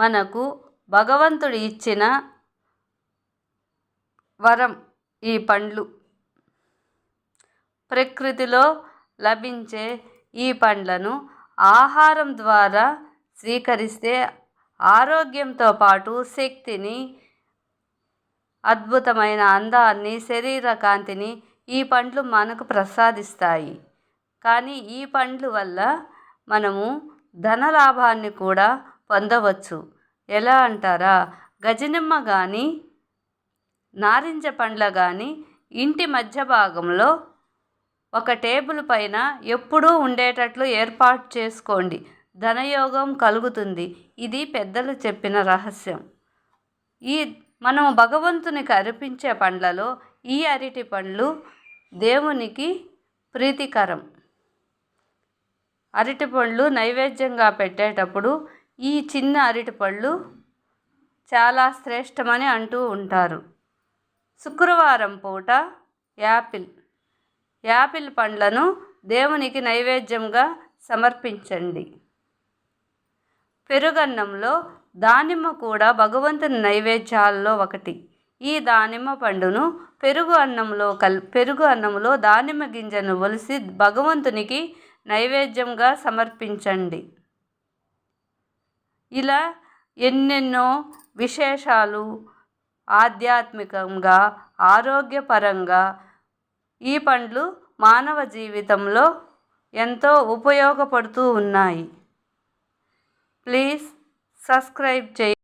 మనకు భగవంతుడు ఇచ్చిన వరం ఈ పండ్లు. ప్రకృతిలో లభించే ఈ పండ్లను ఆహారం ద్వారా స్వీకరిస్తే ఆరోగ్యంతో పాటు శక్తిని అద్భుతమైన అందాన్ని శరీర కాంతిని ఈ పండ్లు మనకు ప్రసాదిస్తాయి. కానీ ఈ పండ్లు వల్ల మనము ధన లాభాన్ని కూడా పొందవచ్చు. ఎలా అంటారా? గజనిమ్మ కానీ నారింజ పండ్ల కానీ ఇంటి మధ్య భాగంలో ఒక టేబుల్ పైన ఎప్పుడూ ఉండేటట్లు ఏర్పాటు చేసుకోండి. ధనయోగం కలుగుతుంది. ఇది పెద్దలు చెప్పిన రహస్యం. ఈ మనం భగవంతునికి అర్పించే పండ్లలో ఈ అరటి పండ్లు దేవునికి ప్రీతికరం. అరటి పండ్లు నైవేద్యంగా పెట్టేటప్పుడు ఈ చిన్న అరటిపళ్ళు చాలా శ్రేష్టమని అంటూ ఉంటారు. శుక్రవారం పూట యాపిల్ యాపిల్ పండ్లను దేవునికి నైవేద్యంగా సమర్పించండి. పెరుగన్నంలో దానిమ్మ కూడా భగవంతుని నైవేద్యాల్లో ఒకటి. ఈ దానిమ్మ పండును పెరుగు అన్నంలో కల్ పెరుగు అన్నంలో దానిమ్మ గింజను ఒలిసి భగవంతునికి నైవేద్యంగా సమర్పించండి. ఇలా ఎన్నెన్నో విశేషాలు ఆధ్యాత్మికంగా ఆరోగ్యపరంగా ఈ పండ్లు మానవ జీవితంలో ఎంతో ఉపయోగపడుతూ ఉన్నాయి. ప్లీజ్ సబ్స్క్రైబ్ చేయి.